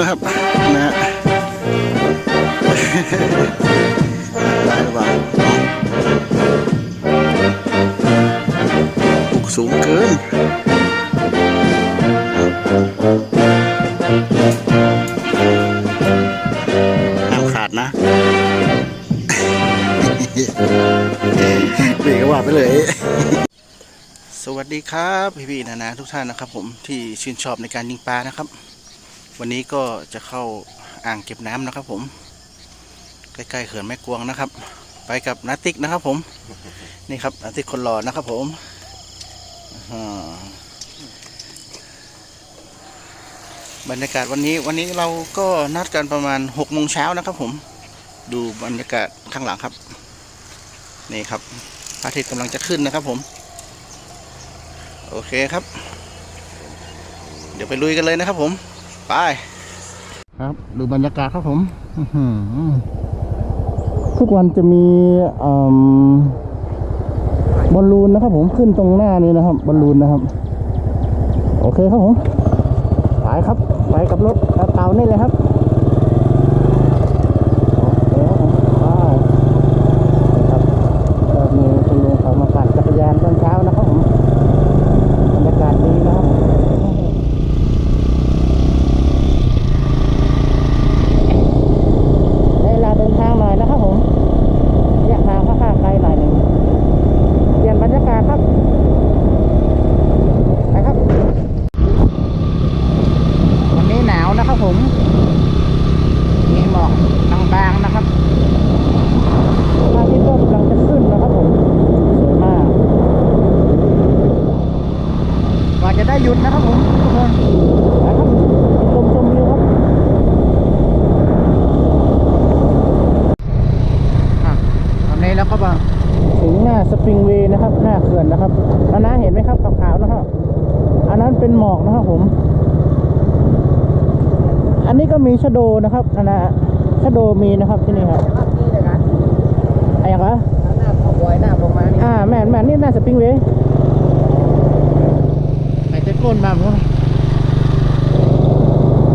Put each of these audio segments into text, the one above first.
นะครับนะฮะได้หรือเปล่าปลูกสูงเกินห้ามขาดนะเบรกก็ว่าไปเลยสวัสดีครับ พี่ๆนะนะทุกท่านนะครับผมที่ชื่นชอบในการยิงปลานะครับ วันนี้ก็จะเข้าอ่างเก็บน้ำนะครับ ผม ใกล้ๆเขื่อนแม่กวงนะครับ ไปกับนาติกนะครับ ผม นี่ครับนาติกคนหล่อนะครับ ผมบรรยากาศวันนี้วันนี้เราก็นัดกันประมาณหกโมงเช้านะครับ ผม ดูบรรยากาศข้างหลังครับ นี่ครับพระอาทิตย์กำลังจะขึ้นนะครับ ผม โอเคครับ เดี๋ยวไปลุยกันเลยนะครับผม ไป ครับดูบรรยากาศครับผมทุกวันจะมีบอลลูนนะครับผมขึ้นตรงหน้านี้นะครับบอลลูนนะครับ โอเคครับผมไปครับ ไปกับรถเต่านี่เลยครับโอเคครับผมไปนะครับก็มีคุณลุงเขามาปั่นจักรยานตอนเช้านะครับผม บรรยากาศดีนะครับ ได้เวลาเดินทางหน่อยนะครับผมแยกทางค่อนข้างไกลหน่อยหนึ่งเปลี่ยนบรรยากาศครับ ไปครับ วันนี้หนาวนะครับผม มีหมอกบางๆนะครับพระอาทิตย์ก็กำลังจะขึ้นนะครับผม สวยมาก กว่าจะได้หยุดนะครับผมทุกคนนะครับชมชมวิวครับอะตอ นนี้เราก็มาถึงหน้าสปริงเวย์นะครับ หน้าเขื่อนนะครับอันนั้นเห็นไหมครับขาวๆนะครับ อันนั้นเป็นหมอกนะครับผม อันนี้ก็มีชะโดนะครับอันนะชะโดมีนะครับที่นี่ครับอะไรอย่างคะอ่าแม่นแม่นนี่หน้าสปริงเวย์ไอเจ็ก้นมาผม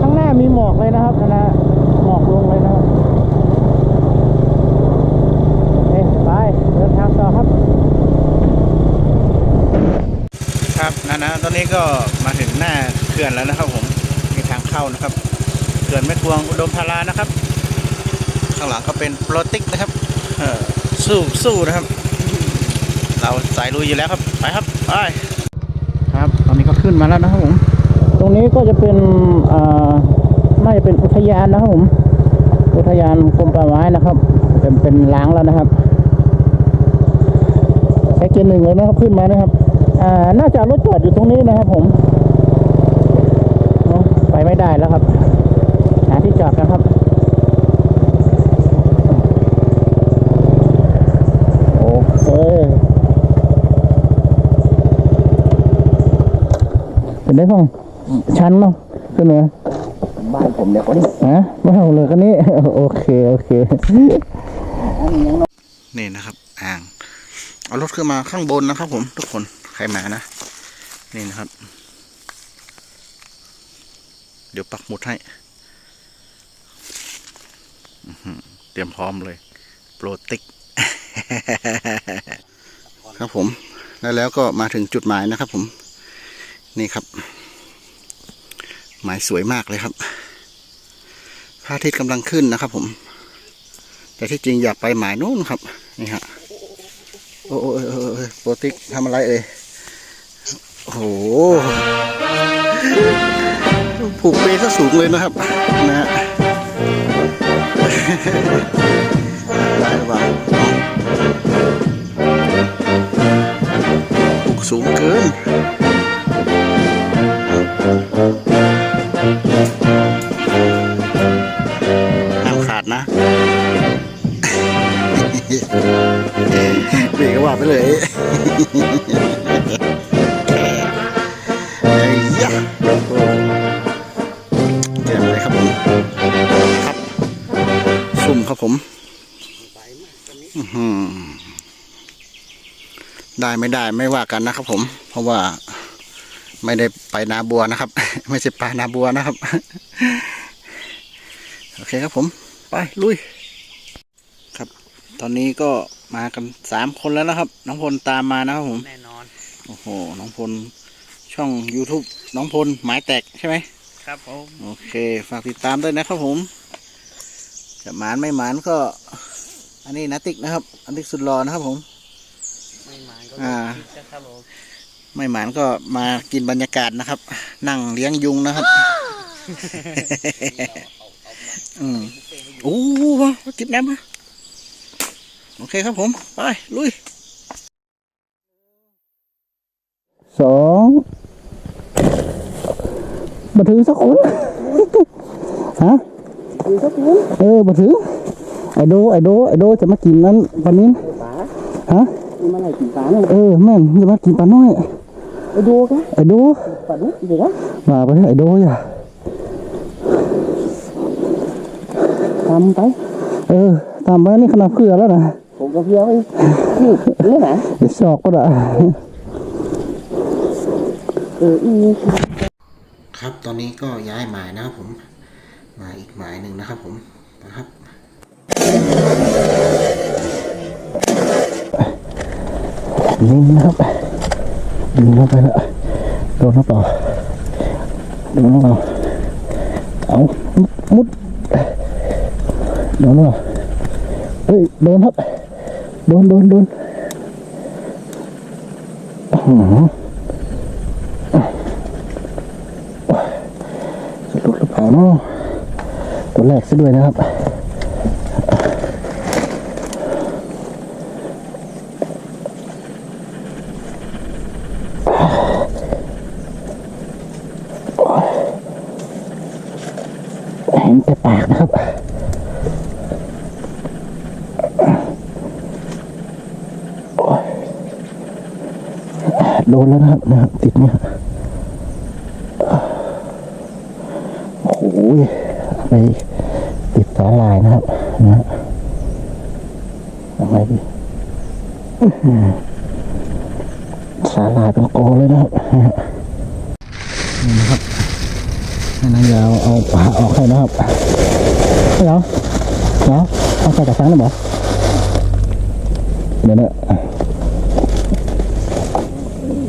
ข้างหน้ามีหมอกเลยนะครับนะนะหมอกลงเลยนะครับเอ๊ะไปเดินทางต่อครับ ครับ นี้ก็มาถึงหน้าเขื่อนแล้วนะครับผมมีทางเข้านะครับเขื่อนแม่กวงอุดมพารานะครับ ข้างหลังก็เป็นโปรติกนะครับเออสู้สู้นะครับ เราสายลุยอยู่แล้วครับไปครับไปครับ ตอนนี้ก็ขึ้นมาแล้วนะครับผม ตรงนี้ก็จะเป็นอ่าน่เป็นอุทยานนะครับผม อุทยานกรมป่าไม้นะครับเป็นเป็นล้างแล้วนะครับใช้เกียร์หนึ่งเลยนะครับขึ้นมานะครับ อ่า น่าจะเอารถจอดอยู่ตรงนี้นะครับผมเนอะไปไม่ได้แล้วครับ หาที่จอดกันครับ โอเคเป็นได้พ่องชั้นเนาะขึ้นมาบ้านผมเนี่ยคนฮะไม่เอาเลยกันนี้โอเค โอเค นี่นะครับอ่าง เอารถขึ้นมาข้างบนนะครับ ผมทุกคนใครมานะนี่นะครับ เดี๋ยวปักหมุดให้เตรียมพร้อมเลย โปรติกครับผม แล้วแล้วก็มาถึงจุดหมายนะครับ ผม นี่ครับ หมายสวยมากเลยครับพระอาทิตย์กำลังขึ้นนะครับ ผม แต่ที่จริงอยากไปหมายนู้นครับ นี่ฮะ โอ้โอ้โอ้โอ้โอ้โปรติกทำอะไรเอ่ยโอ้โหผูกเปซะสูงเลยนะครับ นะฮะได้หรือเปล่าผูกสูงเกินห้ามขาดนะ เบรกก็ว่าไปเลยเอ้ยยะโอ้เจ๋งเลยครับผมครับซุ่มครับผมอื้อหือได้ไม่ได้ไม่ว่ากันนะครับผม เพราะว่าไม่ได้ไปนาบัวนะครับ ไม่ใช่ปลานาบัวนะครับ โอเคครับผม ไปลุย ครับ ตอนนี้ก็ มากันสามคนแล้วนะครับ น้องพลตามมานะครับผมแน่นอนโอ้โหน้องพลช่อง YouTube น้องพลหมายแตกใช่ไหมครับผมโอเค ฝากติดตามด้วยนะครับผม จะหมานไม่หมานก็ อันนี้นาติกนะครับอันติกสุดรอนะครับผม ไม่หมานก็อ่า คิดนะครับผมไม่หมานก็มากินบรรยากาศนะครับ นั่งเลี้ยงยุงนะครับ อืมโอ้โหจิบน้ำมา โอเคครับผม ไป ลุยสองมาถือสักคนฮะถือสักคนเออมาถือไอโดไอโดไอโดจะมากินนั้นปลานิ้นป๋าฮะนี่มาไหนกินป๋าเนี่ยเออแม่นจะมากินปลาน้อยไปดูกันไอโดป๋าดูเดี๋ยวนะมาไปไอโดอย่าทำไป เออตามไปนี่ขนาดเพื่อแล้วนะ ผมก็เพียงไปนี่นี่นะเดี๋ยวสอกก็ได้เอออีครับตอนนี้ก็ย้ายหมายนะครับผมมาอีกหมายหนึ่งนะครับผมนะครับนี่นะครับดึงเข้าไปแล้วโดนหรือเปล่าโดนหรือเปล่าเอามุดโดนหรือเปล่าเฮ้ยโดนครับ โดนโดนโดนอื้อหือจะหลุดหรือเปล่าเนาะตัวแรกซะด้วยนะครับ เห็นแต่ปากนะครับ โดนแล้วนะครับนะครับ ติดเนี่ยโอ้โหไปติดสาลายนะครับนะฮะอะไรดีสาลายเป็นโกเลยนะครับนี่นะครับนางยาวเอาปลาออกให้นะครับเดี๋ยวเดี๋ยวเอาใส่กระชังได้ไหมเดี๋ยวนะ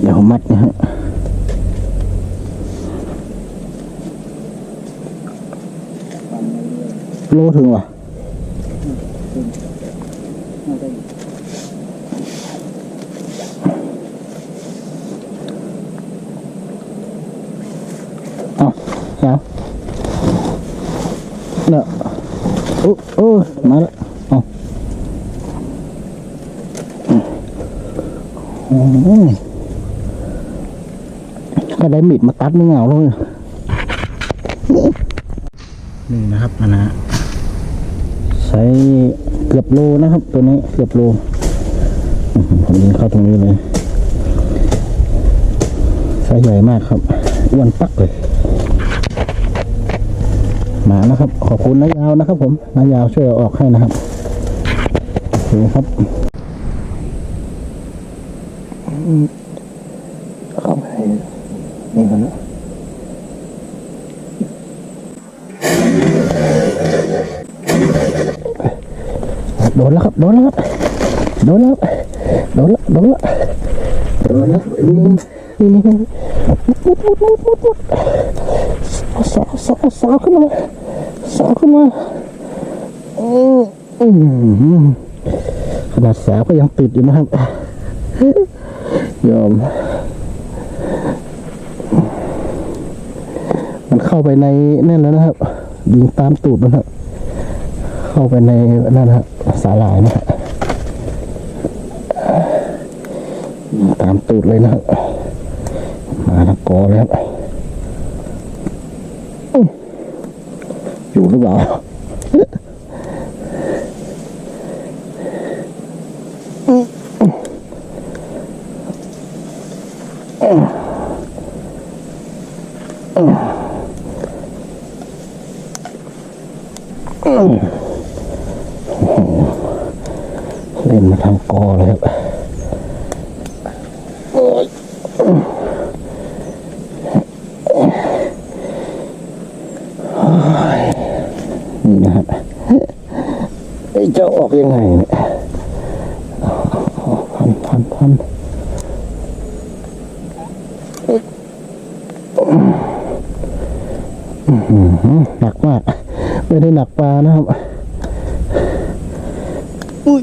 ดี๋ยวผมมัดนะฮะโลถึงวะเอาเอาเนี่ยโอ้โอ้มาแล้วเอาอืม ก็ได้มีดมาตัดไม่เหงาเลยนี่นะครับนะนะใช้เกือบโลนะครับ ตัวนี้เกือบโลอื้อหือผมยิงเข้าตรงนี้เลยไซส์ใหญ่มากครับอ้วนปักเลยมานะครับ ขอบคุณนายาวนะครับผมนายาวช่วยเอาออกให้นะครับโอเคครับอืมเข้าไปนี่กันนะ โดนแล้วครับ โดนแล้วครับ โดนแล้ว โดนแล้ว โดนแล้วโดนแล้วนี่นี่นี่มุดมุดมุดมุดมุดสาวสาวสาวขึ้นมาสาวขึ้นมาอืมอืมขนาดสาวก็ยังติดอยู่นะครับยอม มันเข้าไปในนั่นแล้วนะครับ ยิงตามตูดมันครับ เข้าไปในนั่นฮะสาหร่ายนะฮะตามตูดเลยนะมาละกอเลยครับอื้ออยู่หรือเปล่าเล่นมาทางกอเลยครับ นะครับไอ้ เจ้าออกยังไงเนี่ยพันพันพันหนักมาก ไม่ได้หนักปลานะครับอุ้ย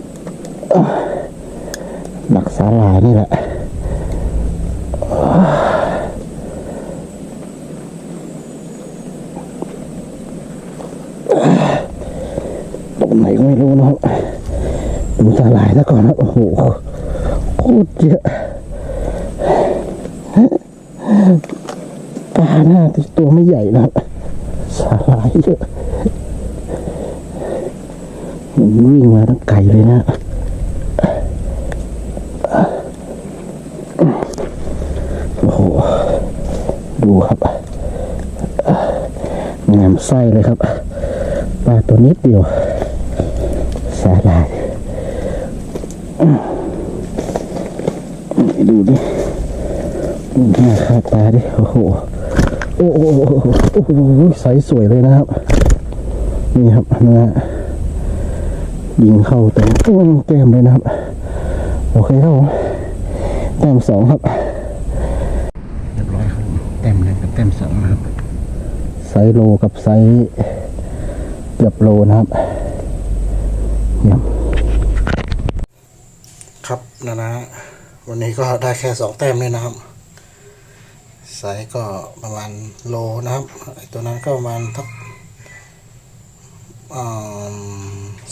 หนักสาหร่ายนี่แหละตรงไหนก็ไม่รู้นะครับ ดูสาหร่ายแล้วก่อนนะโอ้โหโคตรเยอะปลาหน้าที่ตัวไม่ใหญ่นะสาหร่ายเยอะมันวิ่งมาตั้งไกลเลยนะโอ้โห ดูครับงามไส้เลยครับปลาตัวนิดเดียวสาหร่าย ดูดิดูหน้าค่าตาดิ โอ้โห โอ้โหโอ้โหใสสวยเลยนะครับ นี่ครับนะฮะยิงเข้าเต็มแก้มเลยนะครับ โอเคครับผมแต้มสองครับเรียบร้อยครับแต้มหนึ่งกับแต้มสองนะครับไซโลกับไซเกือบโลนะครับเยี่ยม นะนะวันนี้ก็ได้แค่สองแต้มเลยนะครับไซส์ก็ประมาณโลนะครับไอตัวนั้นก็ประมาณทัก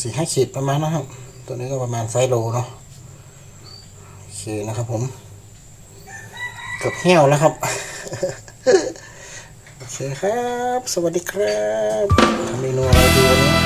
สี่ห้าขีดประมาณนะครับ ตัวนี้ก็ประมาณไซส์โลเนาะโอเคนะครับผมเกือบเหี่ยวแล้วครับโอเคครับ สวัสดีครับทำเมนูอะไรดีวันนี้